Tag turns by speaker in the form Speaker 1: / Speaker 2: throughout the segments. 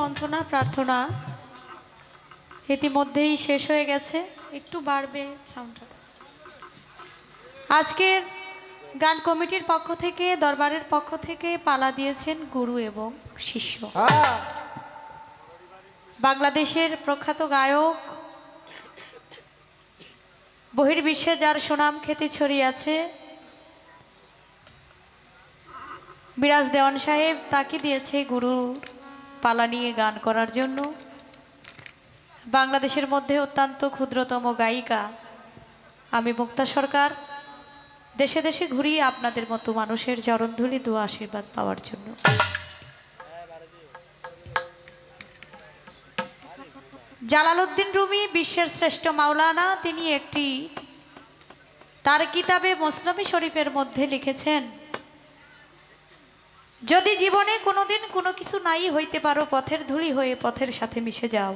Speaker 1: বন্ধনা প্রার্থনা ইতিমধ্যেই শেষ হয়ে গেছে। একটু বাড়বে সাউন্ডটা আজকের গান কমিটির পক্ষ থেকে, দরবারের পক্ষ থেকে পালা দিয়েছেন গুরু এবং শিষ্য। বাংলাদেশের প্রখ্যাত গায়ক, বহির্বিশ্বে যার সুনাম খ্যাতি ছড়িয়ে আছে, বিরাজ দেওয়ান সাহেব তাকে দিয়েছে গুরুর পালা নিয়ে গান করার জন্য। বাংলাদেশের মধ্যে অত্যন্ত ক্ষুদ্রতম গায়িকা আমি মুক্তা সরকার। দেশে দেশে ঘুরিয়ে আপনাদের মতো মানুষের চরণধুলি দু আশীর্বাদ পাওয়ার জন্য। জালালউদ্দিন রুমি, বিশ্বের শ্রেষ্ঠ মাওলানা, তিনি একটি তার কিতাবে মোসলামি শরীফের মধ্যে লিখেছেন যদি জীবনে কোনোদিন কোনো কিছু নাই হইতে পারো পথের ধুলি হয়ে পথের সাথে মিশে যাও।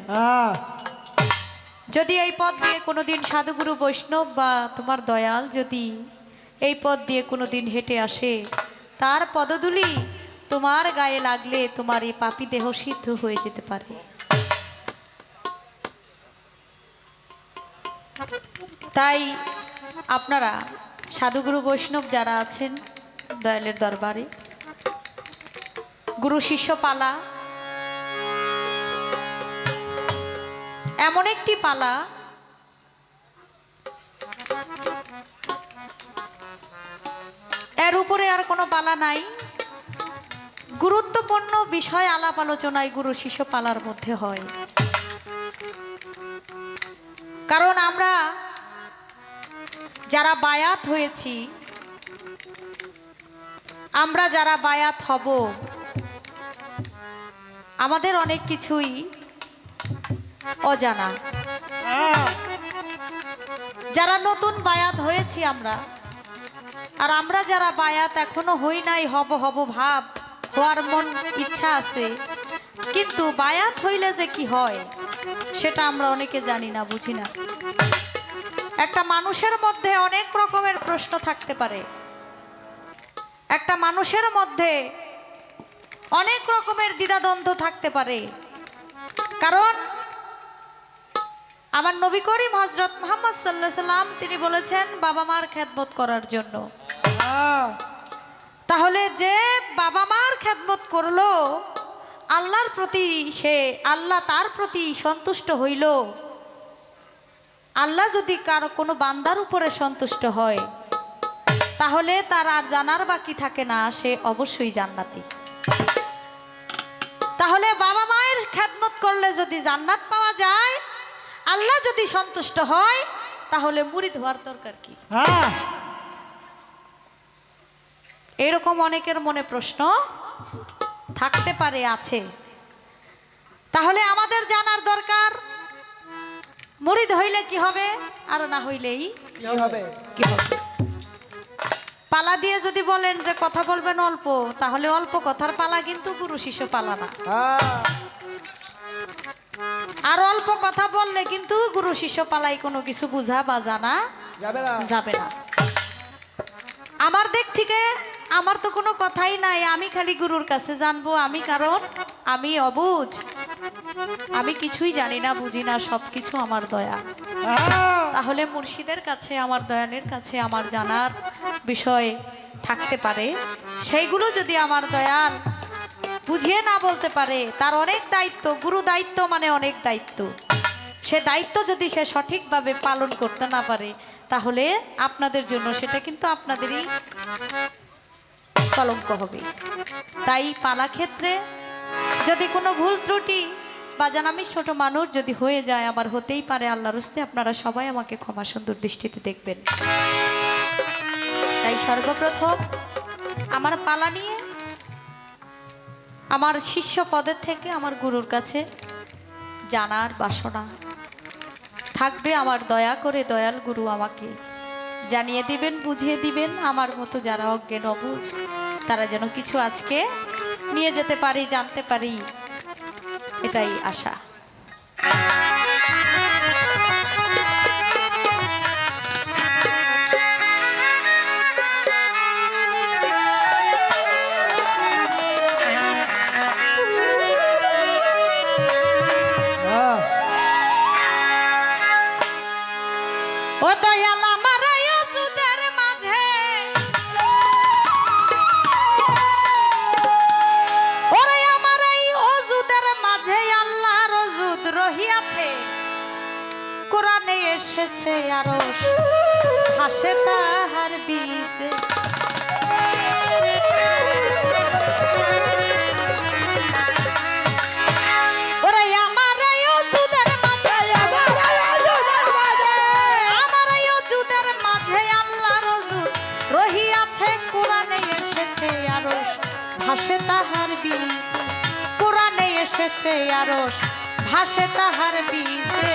Speaker 1: যদি এই পথ দিয়ে কোনোদিন সাধুগুরু বৈষ্ণব বা তোমার দয়াল যদি এই পথ দিয়ে কোনোদিন হেঁটে আসে তার পদধুলি তোমার গায়ে লাগলে তোমার এই পাপি দেহ সিদ্ধ হয়ে যেতে পারে। তাই আপনারা সাধুগুরু বৈষ্ণব যারা আছেন দয়ালের দরবারে গুরু শিষ্য পালা। এমন একটি পালা এর উপরে আর কোনো পালা নাই। গুরুত্বপূর্ণ বিষয় আলাপ আলোচনায় গুরু শিষ্য পালার মধ্যে হয়। কারণ আমরা যারা বায়াত হয়েছি, আমরা যারা বায়াত হব আমাদের অনেক কিছুই অজানা। যারা নতুন বায়াত হয়েছি আমরা, আর আমরা যারা বায়াত এখনও হই নাই, হব হব ভাব হওয়ার মন ইচ্ছা আছে, কিন্তু বায়াত হইলে যে কি হয়, সেটা আমরা অনেকে জানি না, বুঝি না। একটা মানুষের মধ্যে অনেক রকমের প্রশ্ন থাকতে পারে। একটা মানুষের মধ্যে অনেক রকমের দ্বিধাদ্বন্দ্ব থাকতে পারে। কারণ আমার নবী করিম হজরত মোহাম্মদ সাল্লাহ সাল্লাম তিনি বলেছেন বাবা মার খেদমত করার জন্য। তাহলে যে বাবা মার খেদমত করল আল্লাহর প্রতি সে আল্লাহ তার প্রতি সন্তুষ্ট হইল। আল্লাহ যদি কারও কোনো বান্দার উপরে সন্তুষ্ট হয় তাহলে তার আর জানার বাকি থাকে না সে অবশ্যই জান্নাতি। তাহলে বাবা মায়ের খেদমত করলে যদি জান্নাত পাওয়া যায় আল্লাহ যদি সন্তুষ্ট হয় তাহলে মুড়িদ হওয়ার দরকার কি?
Speaker 2: হ্যাঁ।
Speaker 1: এরকম অনেকের মনে প্রশ্ন থাকতে পারে আছে। তাহলে আমাদের জানার দরকার মুড়িদ হইলে কি হবে? আর না হইলেই
Speaker 2: কি হবে?
Speaker 1: কি হবে? পালা দিয়ে যদি বলেন যে কথা বলবেন অল্প তাহলে অল্প কথার পালা কিন্তু গুরু শিষ্য পালা না।
Speaker 2: হ্যাঁ।
Speaker 1: আর অল্প কথা বললে কিন্তু গুরু শিষ্য পালাই কোনো কিছু বুঝা বা জানা
Speaker 2: যাবে না।
Speaker 1: আমার দিক থেকে আমার তো কোনো কথাই নাই আমি খালি গুরুর কাছে জানব আমি কারণ আমি অবুঝ। আমি কিছুই জানি না, বুঝি না সব কিছু আমার দয়া। তাহলে মুর্শিদের কাছে, আমার দয়ালের কাছে, আমার জানার বিষয় থাকতে পারে। সেইগুলো যদি আমার দয়াল বুঝিয়ে না বলতে পারে, তার অনেক দায়িত্ব, গুরু দায়িত্ব মানে অনেক দায়িত্ব। সে দায়িত্ব যদি সে সঠিকভাবে পালন করতে না পারে, তাহলে আপনাদের জন্য সেটা কিন্তু আপনাদেরই কলঙ্ক হবে। তাই পালা ক্ষেত্রে যদি কোনো ভুল ত্রুটি বা যেন আমি ছোট মানুষ, যদি হয়ে যায় আমার, হতেই পারে আল্লাহর হস্তে আপনারা সবাই আমাকে ক্ষমা সুন্দর দৃষ্টিতে দেখবেন। তাই সর্বপ্রথম, আমার পালা নিয়ে, আমার শিষ্য পদের থেকে আমার গুরুর কাছে জানার বাসনা। থাকবে আমার দয়া করে দয়াল গুরু আমাকে। জানিয়ে দিবেন, বুঝিয়ে দিবেন, আমার মতো যারা অজ্ঞান অবুঝ, তারা যেন কিছু আজকে নিয়ে যেতে পারি, জানতে পারি। এটাই আশা। ও আমার আছে আরও হাসে তাহার বীজ। ভাসে তাহার বীজ। কোরআনে এসেছে আরস ভাসে তাহার বীজে।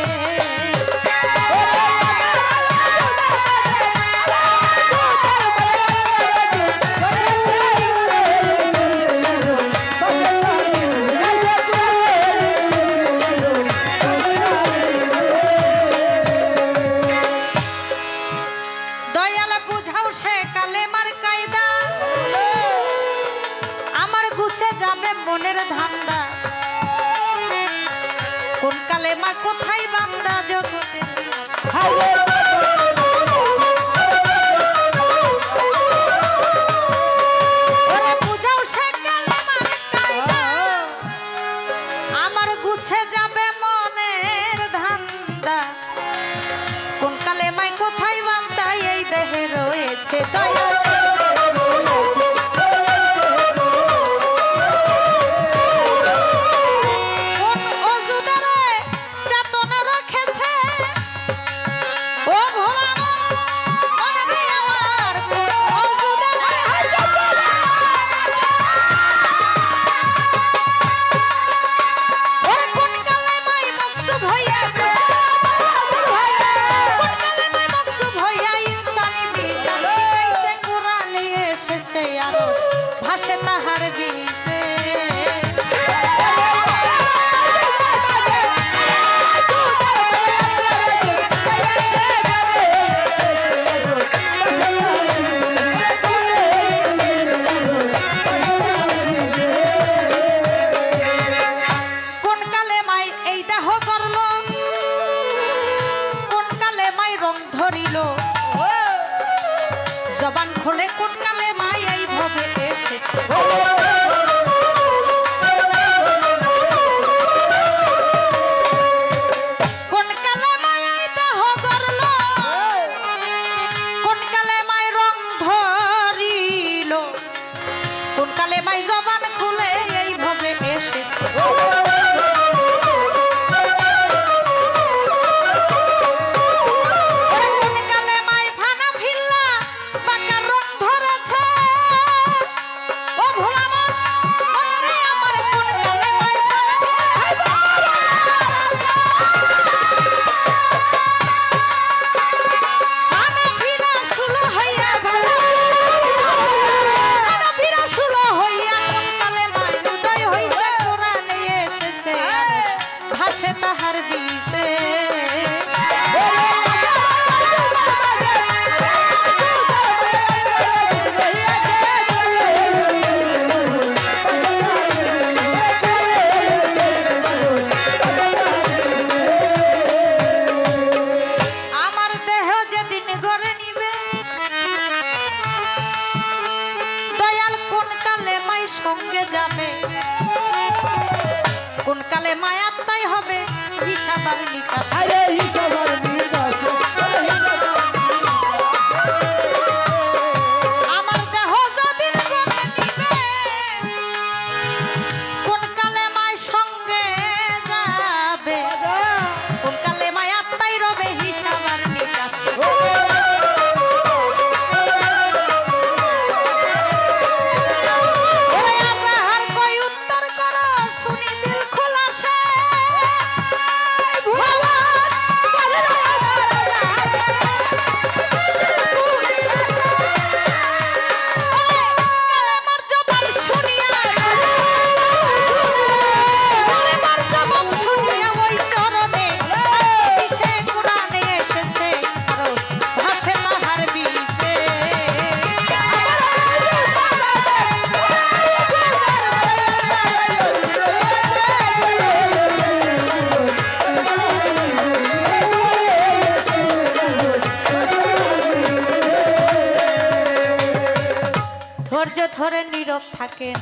Speaker 1: ধরে নীরব থাকেন।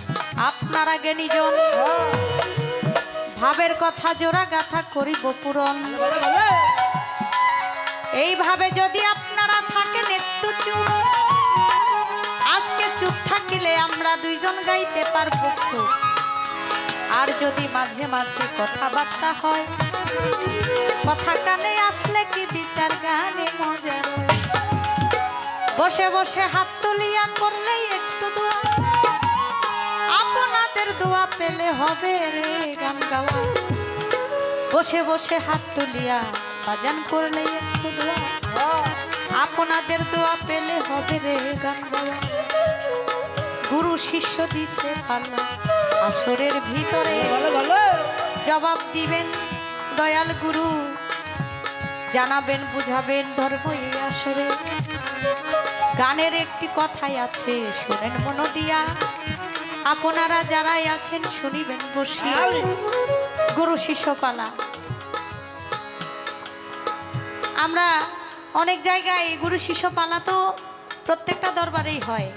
Speaker 1: আপনারা জ্ঞানীজন ভাবের কথা জোড়া গাথা করিব পূরণ। এইভাবে যদি আপনারা থাকেন একটু চুপ। আজকে চুপ থাকিলে আমরা দুইজন গাইতে পারব আর যদি মাঝে মাঝে কথাবার্তা হয়, কথা কানে আসলে কি বিচার, গানে মজা বসে বসে হাত তুলিয়া করলেই দোয়া পেলে হবে রে গান গাওয়া। বসে বসে হাত তুলিয়া বাজান করলে একটু দোয়া আপনাদের দোয়া পেলে হবে রে গান গাওয়া। গুরু শিষ্য দিছে পাল্লা আসরের ভিতরে। জবাব দিবেন দয়াল গুরু। জানাবেন বুঝাবেন ধর্ম এই আসরে। গানের একটি কথাই আছে শোনেন মনো দিয়া। আপনারা যারাই আছেন শুনিবেন বসিয়া গুরু শিষ্যপালা আমরা অনেক জায়গায় গুরু শিষ্যপালা তো প্রত্যেকটা দরবারেই হয়।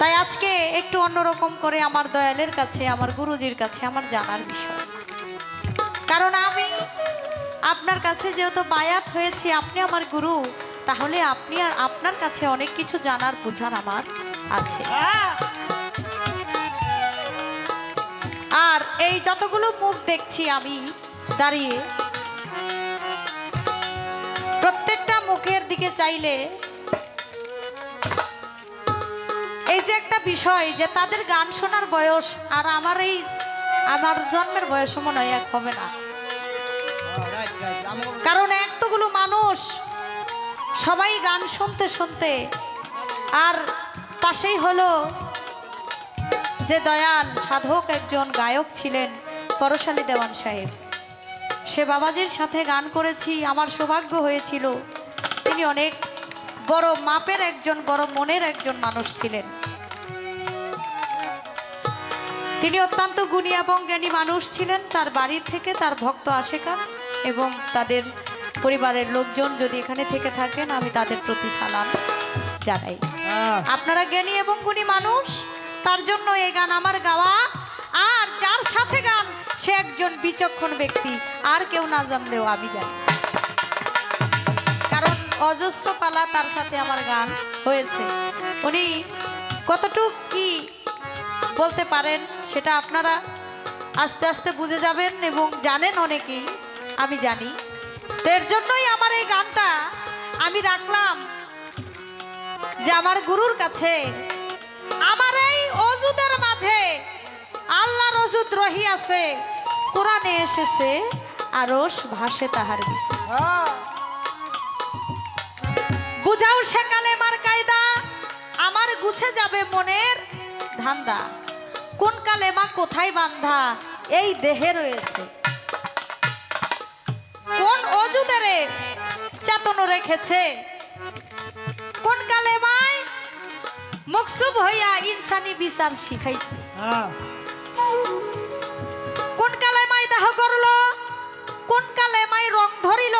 Speaker 1: তাই আজকে একটু অন্যরকম করে আমার দয়ালের কাছে আমার গুরুজির কাছে আমার জানার বিষয়। কারণ আমি আপনার কাছে যেহেতু বায়াত হয়েছি আপনি আমার গুরু তাহলে আপনি আর আপনার কাছে অনেক কিছু জানার বোঝার আমার আছে। আর এই যতগুলো মুখ দেখছি আমি দাঁড়িয়ে, প্রত্যেকটা মুখের দিকে চাইলে এই যে একটা বিষয় যে তাদের গান শোনার বয়স আর আমার এই আমার জন্মের বয়স মনে হয় এক হবে না। কারণ এতগুলো মানুষ সবাই গান শুনতে শুনতে। আর পাশেই হলো যে দয়াল সাধক একজন গায়ক ছিলেন পরশালী দেওয়ান সাহেব। সে বাবাজির সাথে গান করেছি, আমার সৌভাগ্য হয়েছিল। তিনি অনেক বড় মাপের একজন, বড় মনের একজন মানুষ ছিলেন। তিনি অত্যন্ত গুণী এবং জ্ঞানী মানুষ ছিলেন। তার বাড়ি থেকে তার ভক্ত আশেকান এবং তাদের পরিবারের লোকজন যদি এখানে থেকে থাকেন আমি তাদের প্রতি সালাম জানাই। আপনারা জ্ঞানী এবং গুণী মানুষ তার জন্য এই গান আমার গাওয়া। আর যার সাথে গান সে একজন বিচক্ষণ ব্যক্তি আর কেউ না জানলেও আমি জানি। কারণ অজস্র পালা তার সাথে আমার গান হয়েছে। উনি কতটুক কি বলতে পারেন সেটা আপনারা আস্তে আস্তে বুঝে যাবেন এবং জানেন অনেকেই আমি জানি। এর জন্যই আমার এই গানটা আমি রাখলাম যে আমার গুরুর কাছে। আমার এই অজুদের মাঝে আল্লাহর অজুদ রহিয়াছে, কোরআনে এসেছে আরস ভাসে তাহার বিষয় বুঝাও সেকালে মার কায়দা, আমার গুছে যাবে মনের ধান্দা। কোন কালে মা কোথায় বান্ধা, এই দেহে রয়েছে। কোন অজুদেরে চেতন রেখেছে। কোন কালে মায় মকসুব হইয়া ইনসানি বিচার শিখাইছে। কোন কালে মাই দাহ করল কোন কালে মাই রং ধরিল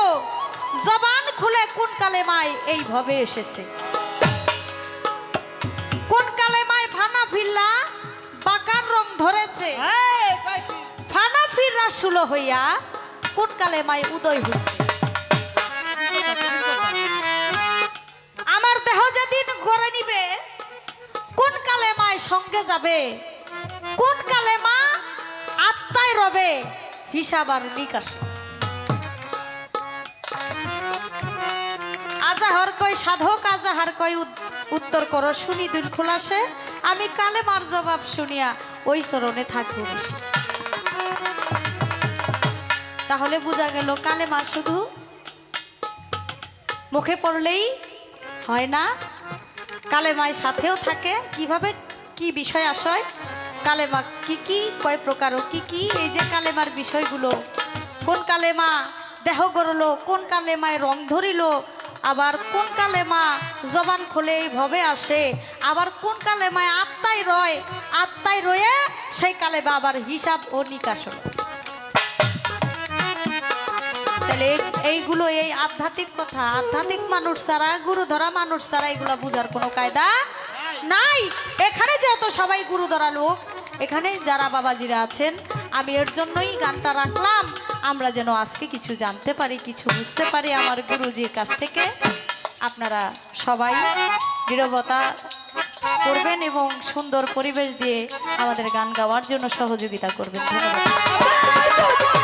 Speaker 1: জবান খুলে কোন কালে মাই এইভাবে এসেছে। কোন কালে মাই ফানা ফিল্লা বাকার রং ধরেছে। ফানা ফিররা শুলো হইয়া কোন কালে মাই উদয় হয়েছে দেহ যেদিন গড়ে নিবে। কোন কালে মায় সঙ্গে যাবে? কোন কালে মা আত্মায় রবে? হিসাব আর নিকাশ আজাহার কই সাধক, আজাহার উত- উত্তর করো। শুনি দুল খোলাসে, আমি কালে মার জবাব শুনিয়া ওই চরণে থাকব বেশি। তাহলে বোঝা গেল কালে মা শুধু মুখে পড়লেই হয় না? কালেমায় সাথেও থাকে। কীভাবে কি বিষয় আশয়? কালেমা কি কি, কয় প্রকার কি কি? এই যে কালেমার বিষয়গুলো। কোন কালেমা দেহ গড়লো, কোন কালেমায় রং ধরিল, আবার কোন কালেমা জবান খোলে এইভাবে আসে, আবার কোন কালেমায় আত্মায় রয়, আত্মায় রয়ে সেই কালেমা আবার হিসাব ও নিকাশ হলো। তাহলে এই- এইগুলো এই আধ্যাত্মিক কথা। আধ্যাত্মিক মানুষ ছাড়া গুরু ধরা মানুষ ছাড়া এগুলো বুঝার কোনো কায়দা নাই। এখানে যেহেতু সবাই গুরু ধরা লোক, এখানে যারা বাবাজিরা আছেন, আমি এর জন্যই গানটা রাখলাম। আমরা যেন আজকে কিছু জানতে পারি, কিছু বুঝতে পারি আমার গুরুজির কাছ থেকে। আপনারা সবাই দৃঢ়তা করবেন এবং সুন্দর পরিবেশ দিয়ে আমাদের গান গাওয়ার জন্য সহযোগিতা করবেন। ধন্যবাদ।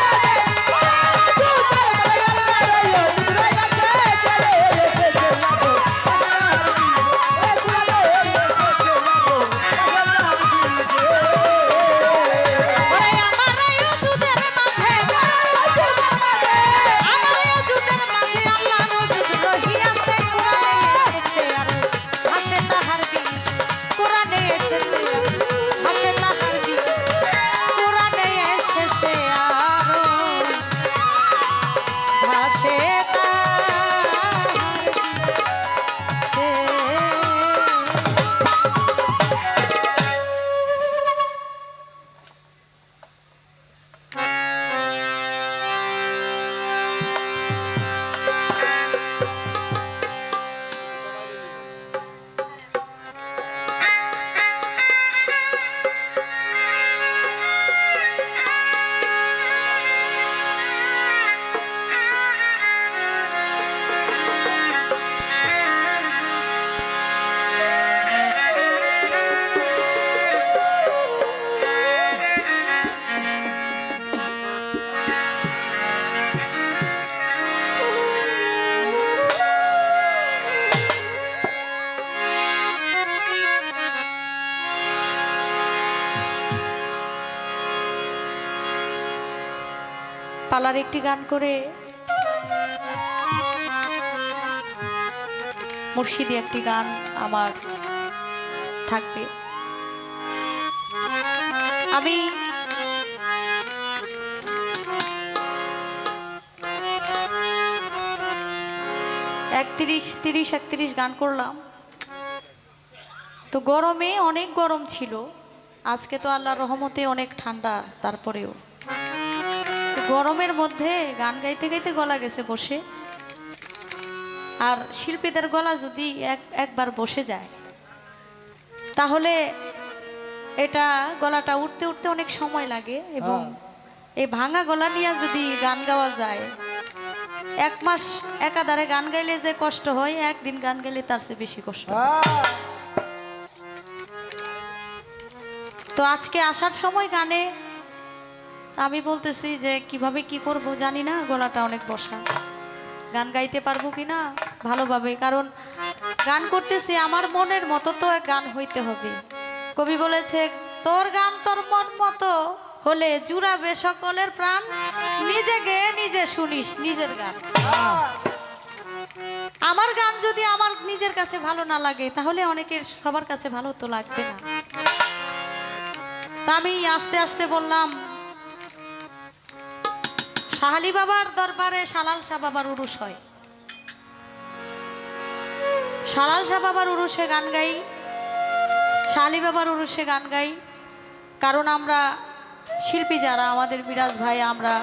Speaker 1: পালার একটি গান করে মুর্শিদি একটি গান আমার থাকবে। আমি একত্রিশ, তিরিশ, একত্রিশ গান করলাম। তো গরমে অনেক গরম ছিল। আজকে তো আল্লাহর রহমতে অনেক ঠান্ডা, তারপরেও। গরমের মধ্যে গান গাইতে গাইতে গলা গেছে বসে। আর শিল্পীদের গলা যদি এক একবার বসে যায় তাহলে এটা গলাটা উঠতে উঠতে অনেক সময় লাগে এবং এই ভাঙা গলা নিয়ে যদি গান গাওয়া যায় এক মাস একাধারে গান গাইলে যে কষ্ট হয় একদিন গান গাইলে তার চেয়ে বেশি কষ্ট। তো আজকে আসার সময় গানে আমি বলতেছি যে, কীভাবে কি করব জানি না, গলাটা অনেক বসা। গান গাইতে পারব কি না? ভালোভাবে, কারণ গান করতেছি আমার মনের মতো তো গান হইতে হবে। কবি বলেছে, তোর গান তোর মন মতো হলে জুড়াবে সকলের প্রাণ। নিজে গেয়ে নিজে শুনিস, নিজের গান। আমার গান যদি আমার নিজের কাছে ভালো না লাগে, তাহলে অনেকের সবার কাছে ভালো তো লাগবে না। আমি আস্তে আস্তে বললাম শাহালি বাবার দরবারে সালাল শাহ বাবার উরুস হয়। সালাল শাহ বাবার উরুসে গান গাই, শাহালি বাবার উরুসে গান গাই। কারণ আমরা শিল্পী যারা, আমাদের বিরাজ ভাই, আমরা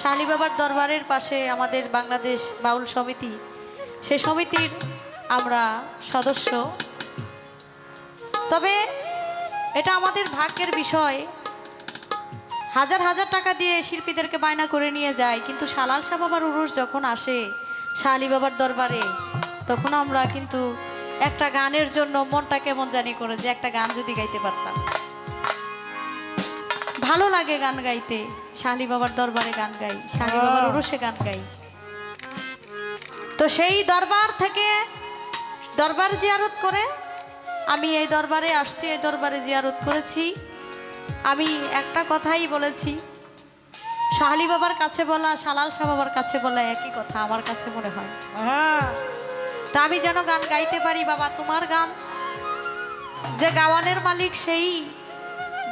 Speaker 1: শাহালি বাবার দরবারের পাশে আমাদের বাংলাদেশ বাউল সমিতি, সে সমিতির আমরা সদস্য। তবে এটা আমাদের ভাগ্যের বিষয় হাজার হাজার টাকা দিয়ে শিল্পীদেরকে বায়না করে নিয়ে যায় কিন্তু সালাল শাহ বাবার উরুস যখন আসে শালি বাবার দরবারে তখন আমরা কিন্তু একটা গানের জন্য মনটা কেমন জানি করে যে একটা গান যদি গাইতে পারতাম। ভালো লাগে গান গাইতে শালি বাবার দরবারে গান গাই শালি বাবার উরুসে গান গাই। তো সেই দরবার থেকে দরবার জিয়ারত করে আমি এই দরবারে আসছি এই দরবারে জিয়ারত করেছি। আমি একটা কথাই বলেছি। শাহালি বাবার কাছে বলা সালাল শাহ বাবার কাছে বলা একই কথা আমার কাছে মনে হয়। তা আমি যেন গান গাইতে পারি বাবা তোমার গান। যে গাওয়ানের মালিক সেই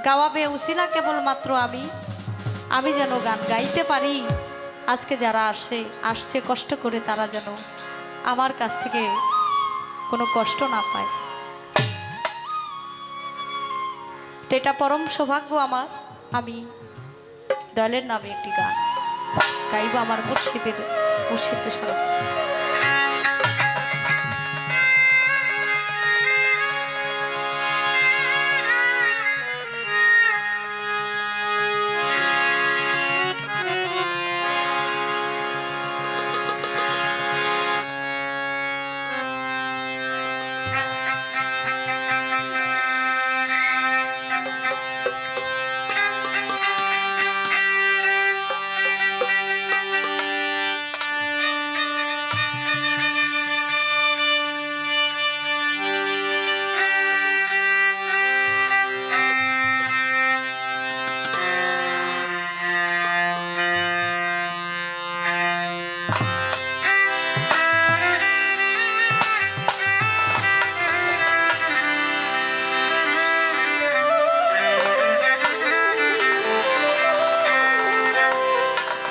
Speaker 1: গাওয়াবে উসিলা কেবলমাত্র আমি। আমি যেন গান গাইতে পারি। আজকে যারা আসে আসছে কষ্ট করে তারা যেন আমার কাছ থেকে কোনো কষ্ট না পায়। তো এটা পরম সৌভাগ্য আমার। আমি দলের নামে একটি গান গাইব আমার মুর্শিদের মুর্শিদ স্মরণ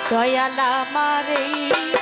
Speaker 1: দয়াল আমার এই